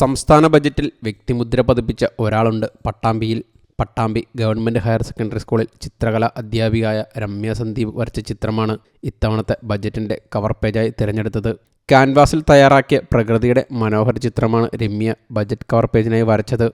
സംസ്ഥാന ബജറ്റിൽ വ്യക്തിമുദ്ര പതിപ്പിച്ച ഒരാളുണ്ട് പട്ടാമ്പിയിൽ. പട്ടാമ്പി ഗവൺമെന്റ് ഹയർ സെക്കൻഡറി സ്കൂളിൽ ചിത്രകല അധ്യാപികയായ രമ്യ സന്ദീപ് വരച്ച ചിത്രമാണ് ഇത്തവണത്തെ ബജറ്റിന്റെ കവർ പേജായി തിരഞ്ഞെടുത്തത്. ക്യാൻവാസിൽ തയ്യാറാക്കിയ പ്രകൃതിയുടെ മനോഹര ചിത്രമാണ് രമ്യ ബജറ്റ് കവർ പേജിനായി വരച്ചത്.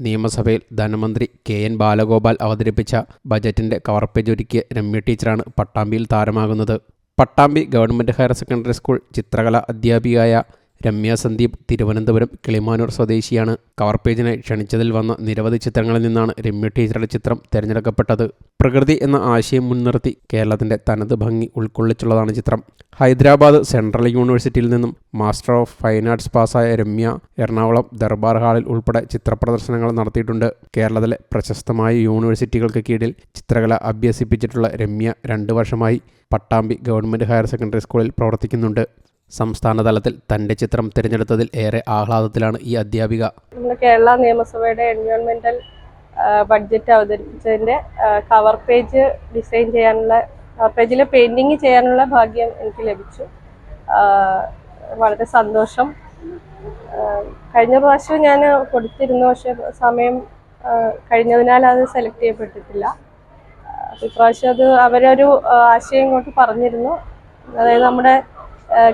നിയമസഭയിൽ ധനമന്ത്രി കെ എൻ ബാലഗോപാൽ അവതരിപ്പിച്ച ബജറ്റിന്റെ കവർ പേജ് ഒരുക്കിയ രമ്യ ടീച്ചറാണ് പട്ടാമ്പിയിൽ താരമാകുന്നത്. Pattambi government higher secondary school ചിത്രകല അധ്യാപികയായ രമ്യ സന്ദീപ് തിരുവനന്തപുരം കിളിമാനൂർ സ്വദേശിയാണ്. കവർ പേജിനെ ക്ഷണിച്ചതിൽ വന്ന നിരവധി ചിത്രങ്ങളിൽ നിന്നാണ് രമ്യ ടീച്ചറുടെ ചിത്രം തിരഞ്ഞെടുക്കപ്പെട്ടത്. പ്രകൃതി എന്ന ആശയം മുൻനിർത്തി കേരളത്തിന്റെ തനത് ഭംഗി ഉൾക്കൊള്ളിച്ചുള്ളതാണ് ചിത്രം. ഹൈദരാബാദ് സെൻട്രൽ യൂണിവേഴ്സിറ്റിയിൽ നിന്നും മാസ്റ്റർ ഓഫ് ഫൈൻ ആർട്സ് പാസ്സായ രമ്യ എറണാകുളം ദർബാർ ഹാളിൽ ഉൾപ്പെടെ ചിത്രപ്രദർശനങ്ങൾ നടത്തിയിട്ടുണ്ട്. കേരളത്തിലെ പ്രശസ്തമായ യൂണിവേഴ്സിറ്റികൾക്ക് കീഴിൽ ചിത്രകല അഭ്യസിപ്പിച്ചിട്ടുള്ള രമ്യ രണ്ട് വർഷമായി പട്ടാമ്പി ഗവൺമെന്റ് ഹയർ സെക്കൻഡറി സ്കൂളിൽ പ്രവർത്തിക്കുന്നുണ്ട്. സംസ്ഥാന തലത്തിൽ തന്റെ ചിത്രം തിരഞ്ഞെടുത്തതിൽ ഏറെ ആഹ്ലാദത്തിലാണ് ഈ അധ്യാപിക. നമ്മുടെ കേരള നിയമസഭയുടെ എൻവയോൺമെന്റൽ ബഡ്ജറ്റ് അവതരിപ്പിച്ചതിന്റെ കവർ പേജ് ഡിസൈൻ ചെയ്യാനുള്ള കവർ പേജിൽ പെയിന്റിങ് ചെയ്യാനുള്ള ഭാഗ്യം എനിക്ക് ലഭിച്ചു. വളരെ സന്തോഷം. കഴിഞ്ഞ പ്രാവശ്യം ഞാൻ കൊടുത്തിരുന്നു പക്ഷെ സമയം കഴിഞ്ഞതിനാൽ അത് സെലക്ട് ചെയ്യപ്പെട്ടിട്ടില്ല. ഇപ്രാവശ്യം അത് അവരൊരു ആശയം ഇങ്ങോട്ട് പറഞ്ഞിരുന്നു. അതായത് നമ്മുടെ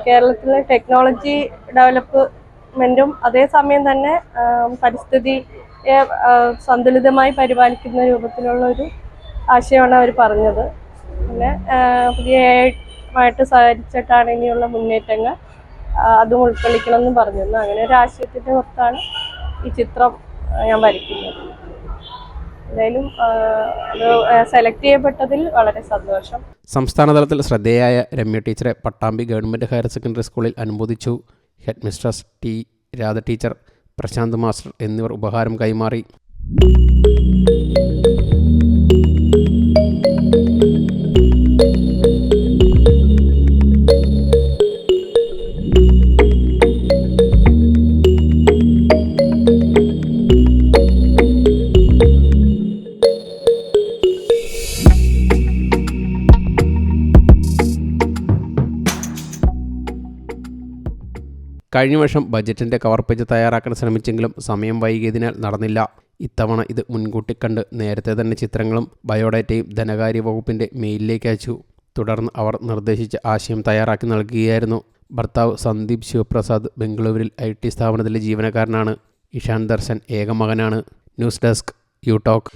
കേരളത്തിലെ ടെക്നോളജി ഡെവലപ്മെന്റും അതേസമയം തന്നെ പരിസ്ഥിതി പരിസ്ഥിതിയെ സന്തുലിതമായി പരിപാലിക്കുന്ന രൂപത്തിലുള്ള ഒരു ആശയമാണ് അവർ പറഞ്ഞത്. പിന്നെ പുതിയ ആയിട്ട് സഹകരിച്ചിട്ടാണ് ഇനിയുള്ള മുന്നേറ്റങ്ങൾ അതും ഉൾക്കൊള്ളിക്കണം എന്ന് പറഞ്ഞിരുന്നു. അങ്ങനെ ഒരു ആശയത്തിന്റെ പുറത്താണ് ഈ ചിത്രം ഞാൻ വരയ്ക്കുന്നത്. സെലക്ട് ചെയ്യപ്പെട്ടതിൽ വളരെ സന്തോഷം. സംസ്ഥാനതലത്തിൽ ശ്രദ്ധേയായ രമ്യ ടീച്ചറെ പട്ടാമ്പി ഗവൺമെന്റ് ഹയർ സെക്കൻഡറി സ്കൂളിൽ അനുമോദിച്ചു. Head mistress T Radha teacher Prashanth master എന്നിവർ ഉപഹാരം കൈമാറി. കഴിഞ്ഞ വർഷം ബജറ്റിന്റെ കവർ പേജ് തയ്യാറാക്കാൻ ശ്രമിച്ചെങ്കിലും സമയം വൈകിയതിനാൽ നടന്നില്ല. ഇത്തവണ ഇത് മുൻകൂട്ടി കണ്ട് നേരത്തെ തന്നെ ചിത്രങ്ങളും ബയോഡാറ്റയും ധനകാര്യ വകുപ്പിന്റെ മെയിലിലേക്ക് അയച്ചു. തുടർന്ന് അവർ നിർദ്ദേശിച്ച ആശയം തയ്യാറാക്കി നൽകുകയായിരുന്നു. ഭർത്താവ് സന്ദീപ് ശിവപ്രസാദ് ബംഗളൂരിൽ ഐ ടി സ്ഥാപനത്തിലെ ജീവനക്കാരനാണ്. Ishan Darshan ഏകമകനാണ്. News desk you talk.